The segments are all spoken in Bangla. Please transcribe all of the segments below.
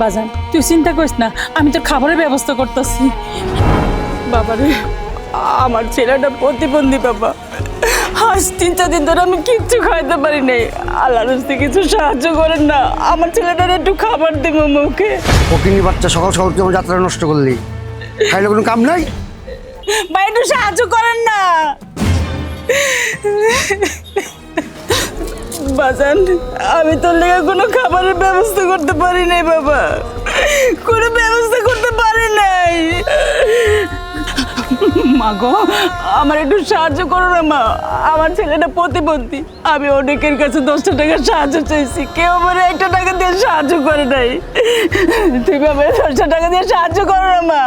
বাজান তুই চিন্তা করিস না আমি তোর খাবারের ব্যবস্থা করতেছি। বাবারে আমার ছেলেটা প্রতিবন্ধী বাবা। আজ তিন চার দিন ধরে আমি কিচ্ছু খাইতে পারি নাই। আল্লাহ রাস্তে কিছু সাহায্য করেন না। আমার ছেলেটার একটু খাবার দেবো মুখে। ফকিনি বাচ্চা সকাল সকাল আমার যাত্রা নষ্ট করলি। খাইলে কোনো কাম নাই? ভাই একটু সাহায্য করেন না। বাজান, আমি তোর লেগে কোনো খাবারের ব্যবস্থা করতে পারি নাই, বাবা। কোনো ব্যবস্থা করতে পারি নাই। মা গো, আমার একটু সাহায্য করো না, মা। আমার ছেলেটা প্রতিবন্ধী। আমি অনেকের কাছে দশটা টাকা সাহায্য চাইছি। কেউ আমার একটা টাকা দিয়ে সাহায্য করে নাই। তুই বাবা দশটা টাকা দিয়ে সাহায্য করো না, মা।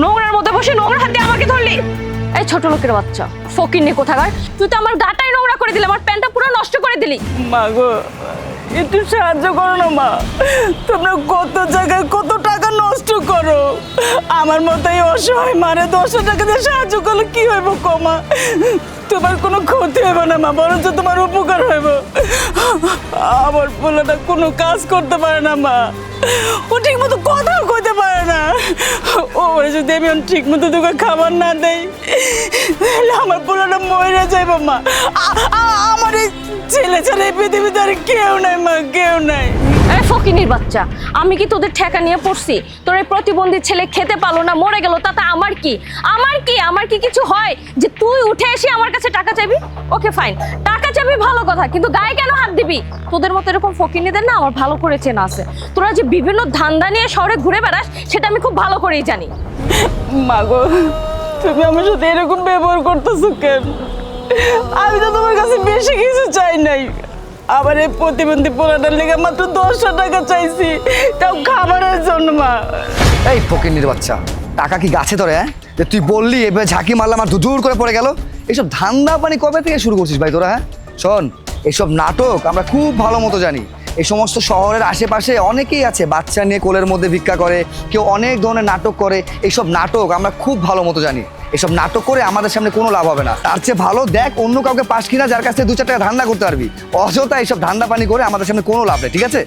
নোংরার মধ্যে বসে নোংরা হাত আমাকে ধরলি। এই ছোট লোকের বাচ্চা ফকির নে কোথাকার? তুই তো আমার গাটাই নোংরা করে দিলি, আমার প্যান্টটা পুরো নষ্ট করে দিলি। মা গো, একটু সাহায্য করো না, মা। তোমরা কত জায়গায় কত টাকা নষ্ট করো। আমার মতোই অসহায় মারে দশশো টাকা দিয়ে সাহায্য করলে কি হইব কমা তোমার কোনো ক্ষতি হইব না, মা, বরঞ্চ তোমার উপকার হইব। আমার পোলাটা কোনো কাজ করতে পারে না, মা। ও মতো কথাও কইতে পারে না ও যদি আমি ঠিক মতো তোকে খাবার না দেই, তাহলে আমার পোলাটা মরে যাইব, মা। আমার এই ছেলে ছেলে এই পৃথিবীতে আর কেউ নাই, মা, কেউ নাই। এই ফকিনির বাচ্চা, আমি কি তোদের ঠেকা নিয়ে পড়ছি? তোর এই প্রতিবন্ধী ছেলে খেতে পারল না, মরে গেল, তাতে আমার কি? আমার কি? আমার কি কিছু হয়? যে তুই উঠে এসে আমার কাছে টাকা চাইবি? ওকে ফাইন চাইবি ভালো কথা কিন্তু গায়ে কেন হাত দিবি? তোদের মতো এরকম ফকিনিদের না আমার ভালো করে চেনা আছে। তোরা যে বিভিন্ন ধান্দা নিয়ে শহরে ঘুরে বেড়াস সেটা আমি খুব ভালো করেই জানি। মাগো তুমি আমার সাথে এরকম ব্যবহার করতেছো কেন? আমি তো তোমার কাছে বেশি কিছু চাই নাই। আবার এই প্রতিবন্ধী পোলাটার লেগে মাত্র দশটা টাকা চাইছি। তাও খাবারের জন্য মা। এই ফকিনির বাচ্চা টাকা কি গাছে ধরে হ্যাঁ? তুই বললি এবার ঝাঁকি মারলাম আর দূর করে পড়ে গেল। এইসব ধান্দা পানি কবে থেকে শুরু করছিস ভাই তোরা হ্যাঁ? শোন এইসব নাটক আমরা খুব ভালো মতো জানি। এই সমস্ত শহরের আশেপাশে অনেকেই আছে, বাচ্চা নিয়ে কোলের মধ্যে ভিক্ষা করে, কেউ অনেক ধরনের নাটক করে। এইসব নাটক আমরা খুব ভালো মতো জানি। এসব নাটক করে আমাদের সামনে কোনো লাভ হবে না। তার চেয়ে ভালো দেখ, অন্য কাউকে পাস কিনা, যার কাছ থেকে দু চার টাকা ধান্দা করতে পারবি। অযথা এইসব ধান্দা পানি করে আমাদের সামনে কোনো লাভ নেই, ঠিক আছে?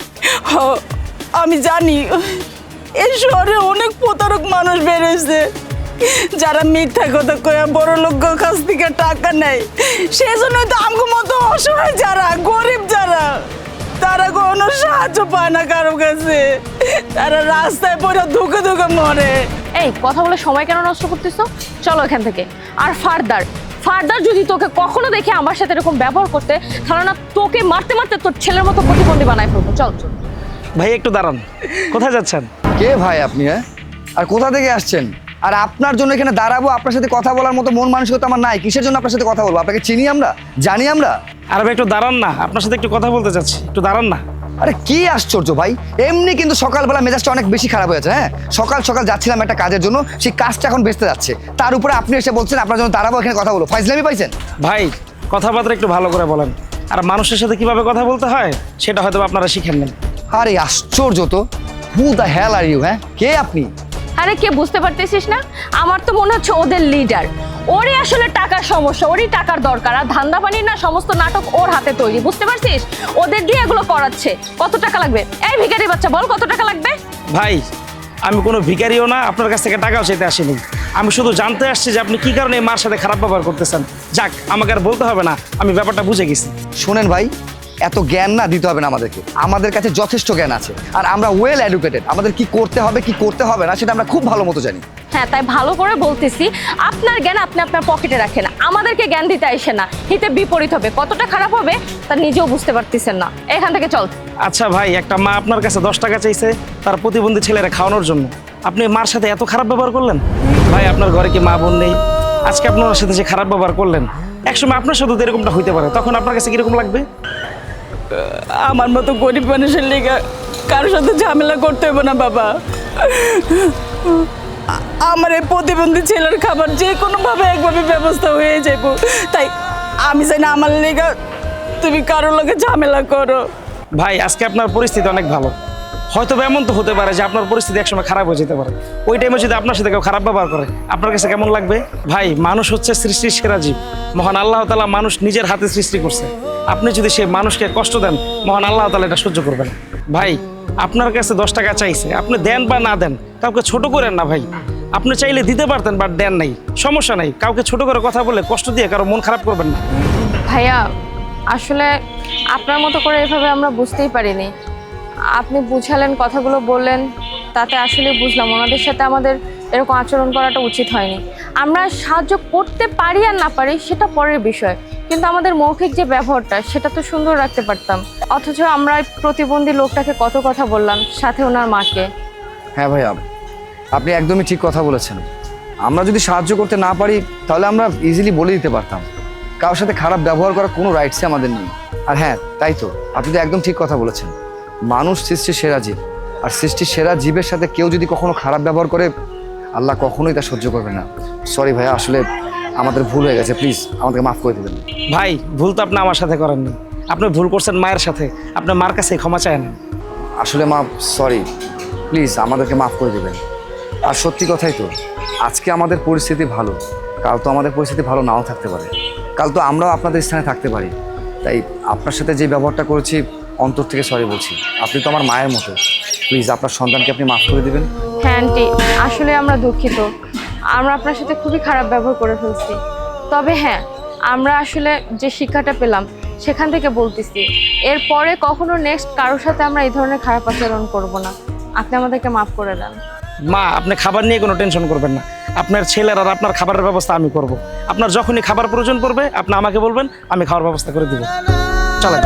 আমি জানি। এই শহরে অনেক প্রতারক মানুষ বেরোয়েছে যারা মিথ্যা কথা কয়া বড় লোক কাছ থেকে টাকা নেয় সেই জন্যই তো আমগো মতো অসহায় যারা গরিব যারা তারা কোনো সাহায্য পায় না কারও কাছে। তারা রাস্তায় পড়ে ধুকে ধুকে মরে। এই কথা বলে সময় কেন নষ্ট করতেছ? চলো এখান থেকে। আর ফার্দার ফার্দার যদি তোকে কখনো দেখে আমার সাথে এরকম ব্যবহার করতে তাহলে না তোকে মারতে মারতে তোর ছেলের মতো প্রতিবন্ধী বানায় ফেলব। চল চল। ভাই একটু দাঁড়ান। কোথায় যাচ্ছেন? কে ভাই আপনি হ্যাঁ? আর কোথা থেকে আসছেন? আর আপনার জন্য এখানে দাঁড়াবো আপনার সাথে কথা বলার মতো মন মানসিকতা আমার নাই। কিসের জন্য আপনার সাথে কথা বলব? আপনাকে চিনি আমরা? জানি আমরা? আর ভাই একটু দাঁড়ান না। আপনার সাথে একটু কথা বলতে চাচ্ছি। একটু দাঁড়ান না। আরে কি আশ্চর্য ভাই। এমনি কিন্তু সকালবেলা মেজাজটা অনেক বেশি খারাপ হয়েছে হ্যাঁ? সকাল সকাল যাচ্ছিলাম একটা কাজের জন্য সেই কাজটা এখন বেচতে যাচ্ছে। তার উপরে আপনি এসে বলছেন আপনার জন্য দাঁড়াবো এখানে কথা বলো ফাইজলামি পাইছেন? ভাই কথাবার্তা একটু ভালো করে বলেন। আর মানুষের সাথে কীভাবে কথা বলতে হয় সেটা হয়তো আপনারা শিখেন নেন আরে আশ্চর্য তো। Who the hell are you হ্যাঁ? কে আপনি? আরে কে বুঝতে পারতেছিস না? আমার তো মনে হচ্ছে ওদের লিডার ওরই আসলে টাকার সমস্যা ওরই টাকার দরকার আর ধান্দা পানির না সমস্ত নাটক ওর হাতে তৈরি। বুঝতে পারছিস? ওদের দিয়ে এগুলো করাচ্ছে। কত টাকা লাগবে? এই ভিখারি বাচ্চা বল কত টাকা লাগবে? ভাই আমি কোনো ভিখারিও না আপনার কাছ থেকে টাকাও চাইতে আসিনি। আমি শুধু জানতে আসছি যে আপনি কি কারণে এই মার সাথে খারাপ ব্যবহার করতেছেন। যাক আমাকে আর বলতে হবে না আমি ব্যাপারটা বুঝে গেছি। শোনেন ভাই এত জ্ঞান না দিতে হবে না আমাদেরকে। আমাদের কাছে যথেষ্ট জ্ঞান আছে। আর আমরা ওয়েল এডুকেটেড আমাদের কি করতে হবে কি করতে হবে না সেটা আমরা খুব ভালো মতো জানি। হ্যাঁ তাই ভালো করে বলতেছি আপনার জ্ঞান আপনি আপনার পকেটে রাখেন। আমাদেরকে জ্ঞান দিতে আসে না। হিতে বিপরীত হবে। কতটা খারাপ হবে তা নিজেও বুঝতে পারতেছেন না। এখান থেকে চল। আচ্ছা ভাই একটা মা আপনার কাছে দশ টাকা চাইছে তার প্রতিবন্ধী ছেলেরা খাওয়ানোর জন্য। আপনি মার সাথে এত খারাপ ব্যবহার করলেন? ভাই আপনার ঘরে কি মা বোন নেই? আজকে আপনার সাথে যে খারাপ ব্যবহার করলেন একসময় আপনার সাথে তো এরকমটা হইতে পারে। তখন আপনার কাছে কীরকম লাগবে? আমার মতো গরিব মানুষের লেগে কারোর সাথে ঝামেলা করতে হবে না, বাবা। আমার এই প্রতিবন্ধী ছেলের খাবার যে কোনোভাবে একভাবে ব্যবস্থা হয়ে যাব তাই আমি চাই না আমার লেগে তুমি কারোর লোকে ঝামেলা করো। ভাই, আজকে আপনার পরিস্থিতি অনেক ভালো। হয়তো এমন তো হতে পারে যে আপনার পরিস্থিতি একসময় খারাপ হয়ে যেতে পারে। ওই টাইমে যদি আপনার সাথে কেউ খারাপ ব্যবহার করে, আপনার কাছে কেমন লাগবে? ভাই, মানুষ হচ্ছে সৃষ্টির সেরা জীব। মহান আল্লাহ তালা মানুষ নিজের হাতে সৃষ্টি করছে। আপনি যদি সে মানুষকে কষ্ট দেন, মহান আল্লাহ তালা এটা সহ্য করবেন। ভাই, আপনার কাছে দশ টাকা চাইছে, আপনি দেন বা না দেন, কাউকে ছোট করেন না ভাই। আপনি চাইলে দিতে পারতেন বাট দেন নাই, সমস্যা নাই। কাউকে ছোট করে কথা বলে কষ্ট দিয়ে কারও মন খারাপ করবেন না। ভাইয়া, আসলে আপনার মতো করে এভাবে আমরা বুঝতেই পারিনি। আপনি বুঝালেন, কথাগুলো বললেন, তাতে আসলে বুঝলাম ওনাদের সাথে আমাদের এরকম আচরণ করাটা উচিত হয়নি। আমরা সাহায্য করতে পারি আর না পারি, সেটা পরের বিষয়। কিন্তু আমাদের মৌখিক যে ব্যবহারটা, সেটা তো সুন্দর রাখতে পারতাম। অথচ আমরা প্রতিবন্ধী লোকটাকে কত কথা বললাম, সাথে ওনার মাকে। হ্যাঁ ভাইয়া, আপনি একদমই ঠিক কথা বলেছেন। আমরা যদি সাহায্য করতে না পারি, তাহলে আমরা ইজিলি বলে দিতে পারতাম। কারোর সাথে খারাপ ব্যবহার করার কোনো রাইটসই আমাদের নেই। আর হ্যাঁ তাই তো, আপনি তো একদম ঠিক কথা বলেছেন। মানুষ সৃষ্টির সেরা জীব, আর সৃষ্টির সেরা জীবের সাথে কেউ যদি কখনো খারাপ ব্যবহার করে, আল্লাহ কখনোই তা সহ্য করবে না। সরি ভাইয়া, আসলে আমাদের ভুল হয়ে গেছে প্লিজ আমাদেরকে মাফ করে দেবেন। ভাই ভুল তো আপনি আমার সাথে করেননি। আপনি ভুল করছেন মায়ের সাথে। আপনার মার কাছে ক্ষমা চায় না। আসলে মা সরি প্লিজ আমাদেরকে মাফ করে দেবেন। আর সত্যি কথাই তো আজকে আমাদের পরিস্থিতি ভালো। কাল তো আমাদের পরিস্থিতি ভালো নাও থাকতে পারে। কাল তো আমরাও আপনাদের স্থানে থাকতে পারি। তাই আপনার সাথে যে ব্যবহারটা করেছি অন্তর থেকে সরি বলছি। আপনি তো আমার মায়ের মতো। প্লিজ আপনার সন্তানকে আপনি মাফ করে দেবেন। হ্যাঁ আন্টি আসলে আমরা দুঃখিত। আমরা আপনার সাথে খুবই খারাপ ব্যবহার করে ফেলছি। তবে হ্যাঁ আমরা আসলে যে শিক্ষাটা পেলাম, সেখান থেকে বলতেছি। এরপরে কখনো নেক্সট কারোর সাথে আমরা এই ধরনের খারাপ আচরণ করব না। আপনি আমাদেরকে মাফ করে দেন। মা, আপনি খাবার নিয়ে কোনো টেনশন করবেন না। আপনার ছেলের আর আপনার খাবারের ব্যবস্থা আমি করব। আপনার যখনই খাবার প্রয়োজন পড়বে, আপনি আমাকে বলবেন, আমি খাওয়ার ব্যবস্থা করে দিব। চলেন।